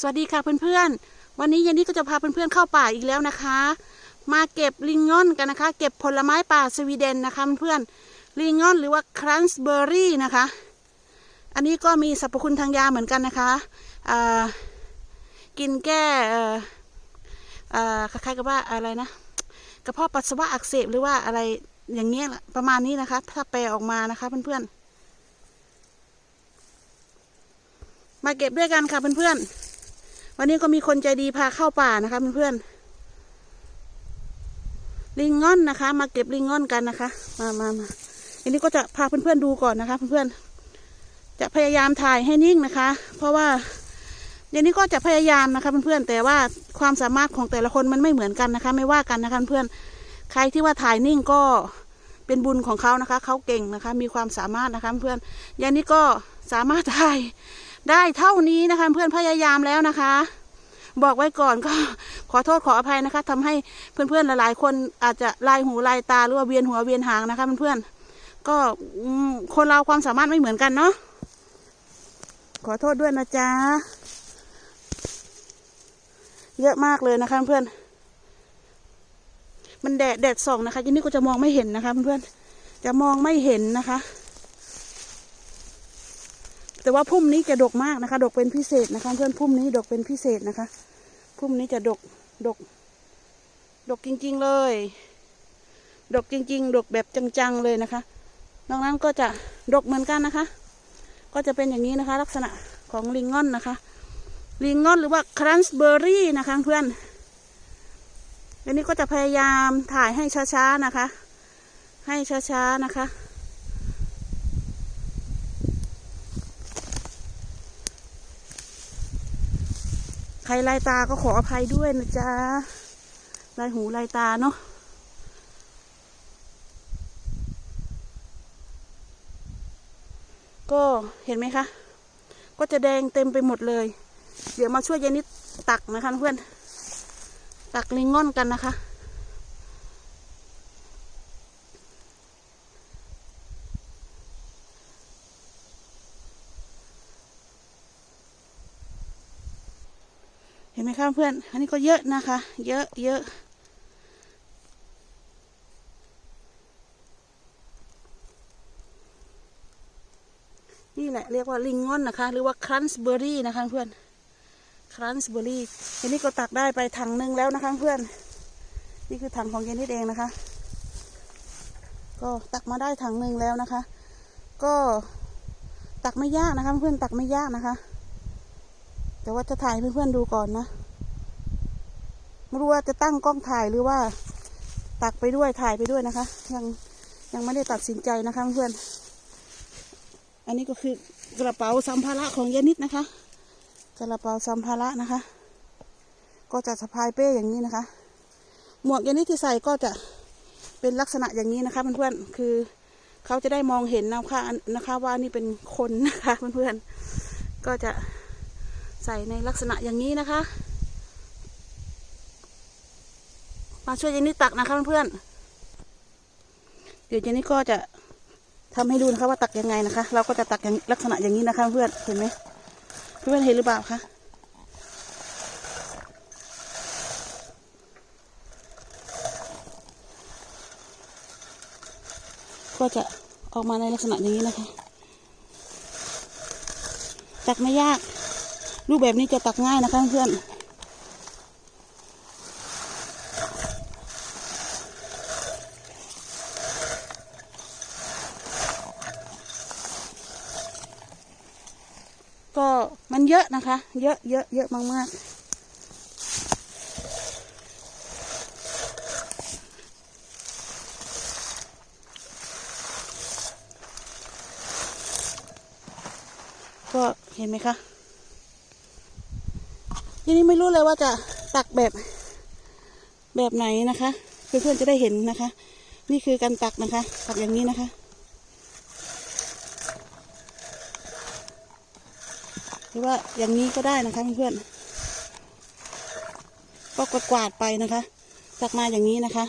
สวัสดีค่ะเพื่อนๆ วันนี้เย็นนี้ก็จะพาเพื่อนๆเข้าป่าอีกแล้วนะคะ มาเก็บลิงงอนกันนะคะ เก็บผลไม้ป่าสวีเดนนะคะเพื่อนๆ ลิงงอนหรือว่าครันส์เบอร์รี่นะคะ อันนี้ก็มีสรรพคุณทางยาเหมือนกันนะคะกินแก้คล้ายๆกับว่าอะไรนะ กระเพาะปัสสาวะอักเสบหรือว่าอะไรอย่างเงี้ยประมาณนี้นะคะ ถ้าแปลออกมานะคะเพื่อนๆ มาเก็บด้วยกันค่ะเพื่อนๆ วันนี้ก็มีคนใจดีพาเข้าป่านะคะเพื่อนๆลิงง่อนนะคะ มาเก็บลิงง่อนกันนะคะ มามามาอันนี้ก็จะพาเพื่อนๆดูก่อนนะคะเพื่อนๆจะพยายามถ่ายให้นิ่งนะคะ เพราะว่าเดี๋ยวนี้ก็จะพยายามนะคะเพื่อนๆแต่ว่าความสามารถของแต่ละคนมันไม่เหมือนกันนะคะ ไม่ว่ากันนะคะเพื่อนใครที่ว่าถ่ายนิ่งก็เป็นบุญของเขานะคะ เขาเก่งนะคะ มีความสามารถนะคะเพื่อนอย่างนี้ก็สามารถถ่าย ได้เท่านี้นะคะเพื่อนพยายามแล้วนะคะ บอกไว้ก่อนก็ขอโทษขออภัยนะคะทำให้เพื่อนๆหลายๆ คนอาจจะลายหูลายตาหรือว่าเวียนหัวเวียนหางนะคะเพื่อนๆก็คนเราความสามารถไม่เหมือนกันเนาะขอโทษด้วยนะจ๊ะเยอะมากเลยนะคะเพื่อนมันแดดแดดส่องนะคะทีนี้ก็จะมองไม่เห็นนะคะเพื่อนๆจะมองไม่เห็นนะคะ แต่ว่าพุ่มนี้จะดกมากนะคะ ดกเป็นพิเศษนะคะ เพื่อนพุ่มนี้ดกเป็นพิเศษนะคะ พุ่มนี้จะดกดก ดกจริง ๆเลย ดกจริง ๆ ดกแบบจังๆเลยนะคะนอกนั้นก็จะดกเหมือนกันนะคะ ก็จะเป็นอย่างนี้นะคะ ลักษณะของลิงงอนนะคะลิงงอนหรือว่าครันส์เบอร์รี่นะคะเพื่อนอันนี้ก็จะพยายามถ่ายให้ช้าๆนะคะ ให้ช้าๆนะคะ ใครลายตาก็ขออภัยด้วยนะจ๊ะลายหูลายตาเนาะก็เห็นไหมคะ ก็จะแดงเต็มไปหมดเลย เดี๋ยวมาช่วยยายนิดตักนะคะเพื่อน ตักลิงง่อนกันนะคะ เห็นไหมคะเพื่อน อันนี้ก็เยอะนะคะ เยอะเยอะนี่แหละเรียกว่าลิงงอนนะคะ หรือว่าครันส์เบอร์รี่นะคะเพื่อนครันส์เบอร์รี่ทีนี้ก็ตักได้ไปถังหนึ่งแล้วนะคะเพื่อน นี่คือถังของเยนนิดเองนะคะ ก็ตักมาได้ถังหนึ่งแล้วนะคะ ก็ตักไม่ยากนะคะเพื่อนตักไม่ยากนะคะ แต่ว่าจะถ่ายให้เพื่อนๆดูก่อนนะ ไม่รู้ว่าจะตั้งกล้องถ่ายหรือว่า ตักไปด้วยถ่ายไปด้วยนะคะ ยังยังไม่ได้ตัดสินใจนะคะเพื่อน อันนี้ก็คือกระเป๋าสัมภาระของยานิดนะคะ กระเป๋าสัมภาระนะคะ ก็จะสะพายเป้อย่างนี้นะคะ หมวกยานิดที่ใส่ก็จะเป็นลักษณะอย่างนี้นะคะเพื่อนๆ คือเขาจะได้มองเห็นนะคะนะคะว่านี่เป็นคนนะคะเพื่อนๆ ก็จะ ใส่ในลักษณะอย่างนี้นะคะ มาช่วยเจนนี่ตักนะคะเพื่อนๆเดี๋ยวเจนนี่ก็จะทำให้ดูนะคะว่าตักยังไงนะคะ เราก็จะตักอย่างลักษณะอย่างนี้นะคะเพื่อนเห็นไหมเพื่อนเห็นหรือเปล่าคะก็จะออกมาในลักษณะอย่างนี้นะคะ ตักไม่ยาก รูปแบบนี้จะตักง่ายนะคะเพื่อนก็มันเยอะนะคะ เยอะเยอะเยอะมากๆก็เห็นไหมคะ ทีนี้ไม่รู้เลยว่าจะตักแบบแบบไหนนะคะ เพื่อนๆจะได้เห็นนะคะ นี่คือการตักนะคะ ตักอย่างนี้นะคะ หรือว่าอย่างนี้ก็ได้นะคะเพื่อนๆก็กวาดๆไปนะคะ ตักมาอย่างนี้นะคะ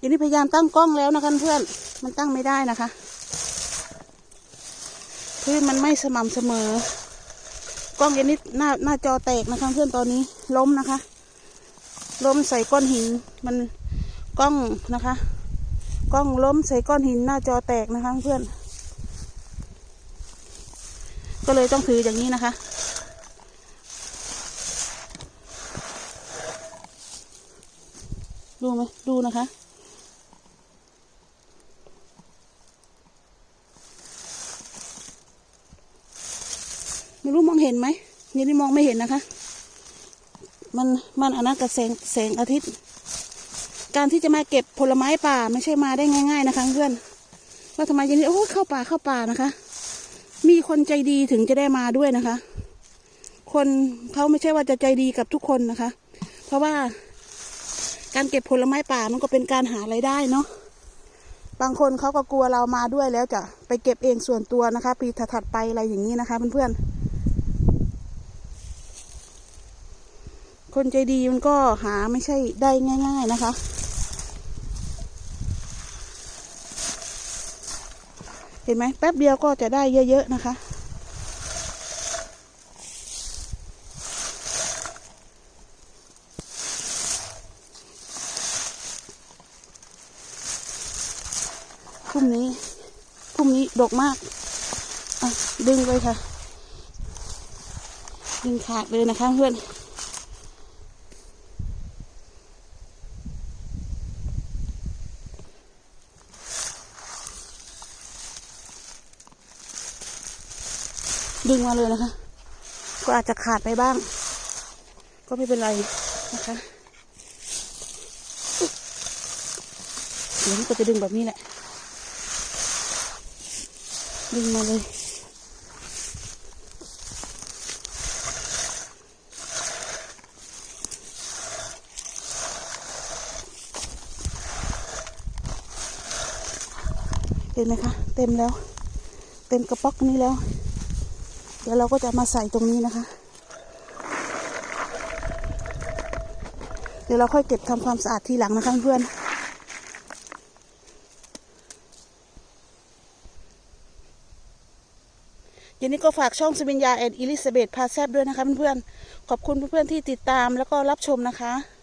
ยนี่พยายามตั้งกล้องแล้วนะคะเพื่อน มันตั้งไม่ได้นะคะพื้นมันไม่สม่ำเสมอ กล้องย็นนิดหน้าหน้าจอแตกนะคะเพื่อนตอนนี้ล้มนะคะ ล้มใส่ก้อนหิน มันกล้องนะคะ กล้องล้มใส่ก้อนหินหน้าจอแตกนะคะเพื่อน ก็เลยต้องถืออย่างนี้นะคะดูไหมดูนะคะ ไม่รู้มองเห็นไหมนี่นี่มองไม่เห็นนะคะ มันมันอันนั้นกับแสงแสงอาทิตย์ การที่จะมาเก็บผลไม้ป่าไม่ใช่มาได้ง่าย ๆ นะคะเพื่อนว่าทำไมยันนี้โอ้เข้าป่าเข้าป่านะคะ มีคนใจดีถึงจะได้มาด้วยนะคะ คนเขาไม่ใช่ว่าจะใจดีกับทุกคนนะคะ เพราะว่าการเก็บผลไม้ป่ามันก็เป็นการหาไรายได้เนาะบางคนเขาก็กลัวเรามาด้วยแล้วจะไปเก็บเองส่วนตัวนะคะ ปีถัดไปอะไรอย่างนี้นะคะเพื่อนๆ คนใจดีมันก็หาไม่ใช่ได้ง่าย ๆนะคะ เห็นไหมแป๊บเดียวก็จะได้เยอะ ๆ นะคะพรุ่งนี้พรุ่งนี้ดกมาก อะ ดึงเลยค่ะ ดึงขาดเลยนะคะเพื่อน ดึงมาเลยนะคะ ก็อาจจะขาดไปบ้าง ก็ไม่เป็นไรนะคะเดี๋ยวก็จะดึงแบบนี้แหละ ดึงมาเลยเห็นไหมคะ เต็มแล้ว เต็มกระป๋อกนี้แล้ว ดี๋ยวเราก็จะมาใส่ตรงนี้นะคะ เดี๋ยวเราค่อยเก็บทำความสะอาดทีหลังนะคะเพื่อนยินนี้ก็ฝากช่องสวิญญาแอนอิลิซาเบธพาแซบด้วยนะคะเพื่อนๆ ขอบคุณเพื่อนๆที่ติดตามแล้วก็รับชมนะคะ